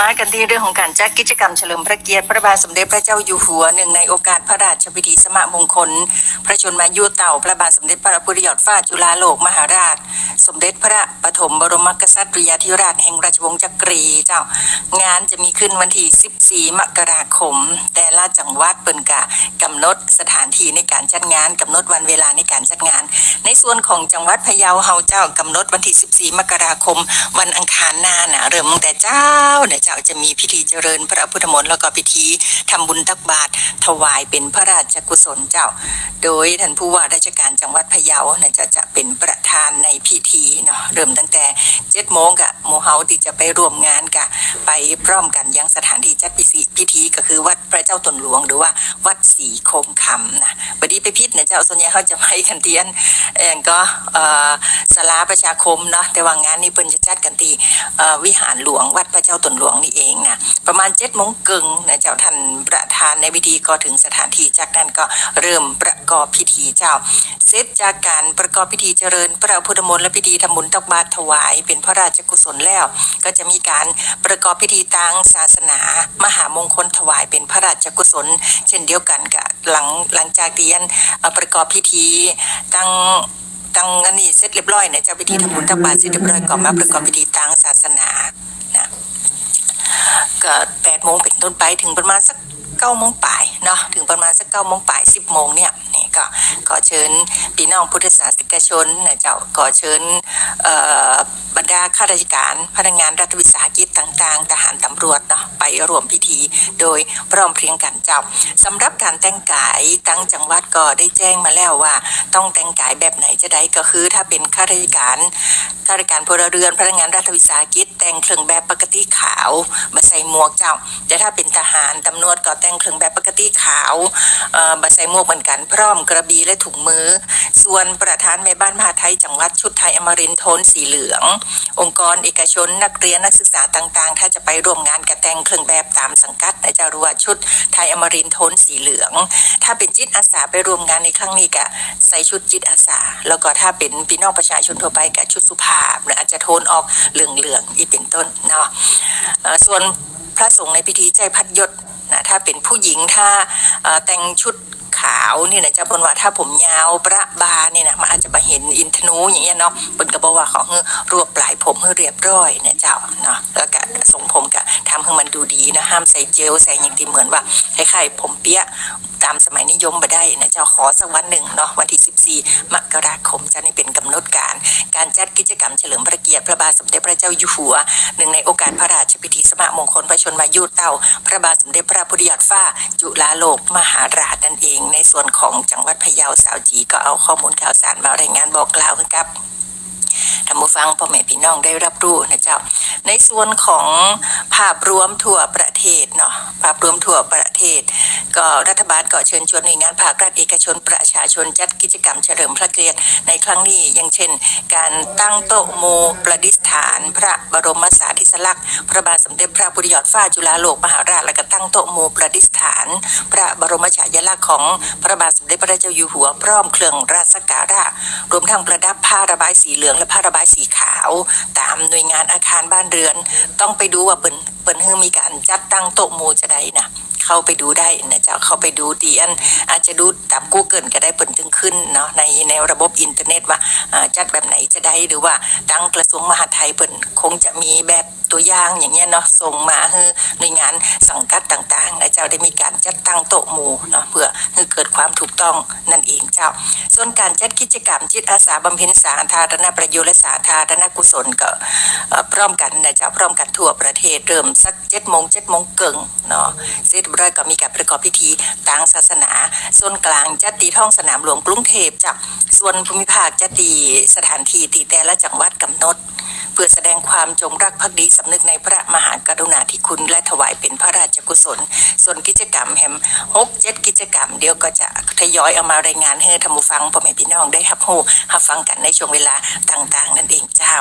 มากันที่เรื่องของการจัดกิจกรรมเฉลิมพระเกียรติพระบาทสมเด็จพระเจ้าอยู่หัวหนึ่งในโอกาสพระราชพิธีสมมงคล พระชนมายุเต่าพระบาทสมเด็จพระพุทธยอดฟ้าจุฬาโลกมหาราช สมเด็จพระปฐมบรมกษัตริยาธิราชแห่งราชวงศ์จักรีเจ้า งานจะมีขึ้นวันที่ 14 มกราคม แต่ ละจังหวัดเปิ่นกะกำหนดสถานที่ในการจัดงานกำหนดวันเวลาในการจัดงาน ในส่วนของจังหวัดพะเยาเฮาเจ้ากำหนดวันที่ 14 มกราคม วันอังคารหน้าน่ะเริ่มตั้งแต่เจ้าเนี่ยเจ้าจะมีพิธีเจริญพระพุทธมนต์แล้วก็พิธีทำบุญตักบาตรถวายเป็นพระราชกุศลเจ้า โดยท่านผู้ว่าราชการจังหวัดพะเยาเนี่ยจะจะเป็นประธานในพิธีเนาะเริ่มตั้งแต่7โมงกะหมู่เฮาที่จะไปร่วมงานกะไปพร้อมกันยังสถานที่จัดพิธีพิธีก็คือวัดพระเจ้าตนหลวง หรือว่าวัดศรีโคมคำนะบดีไปพิษเนี่ยเจ้าส่วนใหญ่เขาจะไม่กันเทียนเองก็สลาประชาคมเนาะแต่ว่างานนี้เพิ่นจะจัดกันที่วิหารหลวงวัดพระเจ้าตนหลวงนี่เองนะประมาณ7จ็ดโมงกึ่งนะเจ้าท่านประธานในพิธีก็ถึงสถานที่จากนั้นก็เริ่มประกอบพิธีเจ้าเสร็จจากการประกอบพิธีเจริญ พระพุทธมนต์และพิธีทำบุญตักบาตรถวาย เป็นพระราชกุศลแล้ว ก็จะมีการประกอบพิธีทางศาสนามหามงคลถวายเป็นพระราชกุศล เช่นเดียวกันกับหลังหลังจากเรียนเอ่อประกอบพิธีตั้งตั้งอันนี้เสร็จเรียบร้อยเนี่ยเจ้าพิธีทำบุญตักบาตรเสร็จเรียบร้อยก็มาประกอบพิธีทางศาสนานะก็แปดโมงเป็นต้นไปถึงประมาณสักเก้าโมงป่ายเนาะถึงประมาณสักเก้าโมงป่ายสิบโมงเนี่ยนี่ก็ขอเชิญพี่น้องพุทธศาสนิกชนนะเจ้าขอเชิญเอ่อบรรดาข้าราชการพนักงานรัฐวิสาหกิจต่าง ๆ ทหารตำรวจเนาะไป ร่วมพิธี โดยพร้อมเพรียงกันเจ้าสำหรับการแต่งกายตั้งจังหวัดก็ได้แจ้งมาแล้วว่า ต้องแต่งกายแบบไหนจะได้ก็คือ ถ้าเป็นข้าราชการข้าราชการพลเรือนพนักงานรัฐวิสาหกิจ แต่งเครื่องแบบปกติขาวมาใส่หมวกเจ้า แต่ถ้าเป็นทหารตำรวจก็แต่งเครื่องแบบปกติขาวเอ่อมาใส่หมวกเหมือนกันพร้อมกระบี่และถุงมือ ส่วนประธานแม่บ้านมหาไทยจังหวัดชุดไทยอมรินท์โทนสีเหลือง องค์กรเอกชนนักเรียนนักศึกษาต่างๆ ถ้าจะไปร่วมงานกระแต่งเครื่องแบบตามสังกัดนะจะรู้ว่าชุดไทยอมรินท์โทนสีเหลือง ถ้าเป็นจิตอาสาไปร่วมงานในครั้งนี้ก็ใส่ชุดจิตอาสา แล้วก็ถ้าเป็นพี่น้องประชาชนทั่วไปก็ชุดสุภาพหรืออาจจะโทนออกเหลืองๆอีกเป็นต้นเนาะส่วนพระสงฆ์ในพิธีใจพัดยศนะถ้าเป็นผู้หญิงถ้าแต่งชุดขาวนี่นะจ้าเพิ่นว่าถ้าผมยาวประบาเนี่ยนะมันอาจจะ ห็นอินทนูอย่างเงี้ยเนาะเพิ่นก็บอกว่าเขาให้รวบปลายผมให้เรียบร้อยนะเจ้าเนาะแล้วก็ทรงผมก็ทำให้มันดูดีนะห้ามใส่เจลใส่อย่างที่เหมือนว่าคล้ายๆผมเปียะตามสมัยนิยมมาได้นะเจ้าขอสักวันหนึ่งเนาะวันที่ 14 มกราคมจะนี่เป็นกำหนดการ การจัดกิจกรรมเฉลิมพระเกียรติพระบาทสมเด็จพระเจ้าอยู่หัวหนึ่งในโอกาสพระราชพิธีสมมงคลพระชนมายุเต่า พระบาทสมเด็จพระพุทธยอดฟ้า จุฬาโลกมหาราชนั่นเอง ส่วนของจังหวัดพะเยาสาวจีก็เอาข้อมูลข่าวสารมารายงานบอกกล่าวครับท่านผู้ฟังพ่อแม่พี่น้องได้รับรู้นะเจ้า ในส่วนของภาพรวมทั่วประเทศเนาะภาพรวมทั่วประเทศ ก็รัฐบาลก็เชิญชวนหน่วยงานภาครัฐเอกชนประชาชนจัดกิจกรรมเฉลิมพระเกียรติในครั้งนี้อย่างเช่น การตั้งโต๊ะโมประดิษฐาน พระบรมสารีริสลักษณ์พระบาทสมเด็จพระพุทธยอดฟ้าจุฬาโลกมหาราช และก็ตั้งโต๊ะโมประดิษฐาน พระบรมฉายาลักษณ์ของพระบาทสมเด็จพระเจ้าอยู่หัวพร้อมเครื่องราชสการะรวมทั้งประดับผ้าระบายสีเหลืองและผ้าระบายสีขาว ตามหน่วยงานอาคารบ้านเรือน ต้องไปดูว่าเปิ่นเปิ่นฮือมีการจัดตั้งโต๊ะโมจะได้นะเข้าไปดูได้นะเจ้าเข้าไปดูดีอันอาจจะดูตาม Google ก็ได้เปิดถึงขึ้นเนาะในในระบบอินเทอร์เน็ตว่าอ่าจัดแบบไหนจะได้หรือว่าตั้งกระทรวงมหาดไทยเปิดคงจะมีแบบ ตัวอย่างอย่างเงี้ยเนาะส่งมาให้หน่วยงานสังกัดต่างๆนะเจ้าได้มีการจัดตั้งโต๊ะหมู่เนาะเพื่อให้เกิดความถูกต้องนั่นเองเจ้า ส่วนการจัดกิจกรรมจิตอาสาบำเพ็ญสาธารณประโยชน์และสาธารณกุศลก็เอ่อพร้อมกันนะเจ้าพร้อมกันทั่วประเทศเริ่มสักเจ็ดโมงเจ็ดโมงเกิงเนาะเสร็จเรียบร้อยก็มีการประกอบพิธีทางศาสนา ส่วนกลางจัดตีท้องสนามหลวงกรุงเทพจ้ะส่วนภูมิภาคจัดตีสถานที่ตีแต่ละจังหวัดกำหนด เพื่อแสดงความจงรักภักดีสำนึกในพระมหากรุณาธิคุณและถวายเป็นพระราชกุศล ส่วนกิจกรรมแฮมหกเจ็ดกิจกรรมเดียวก็จะทยอยเอามารายงานให้ทรรมฟังพ่อแม่พี่น้องได้รับรู้รับฟังกันในช่วงเวลาต่างๆ นั่นเองเจ้า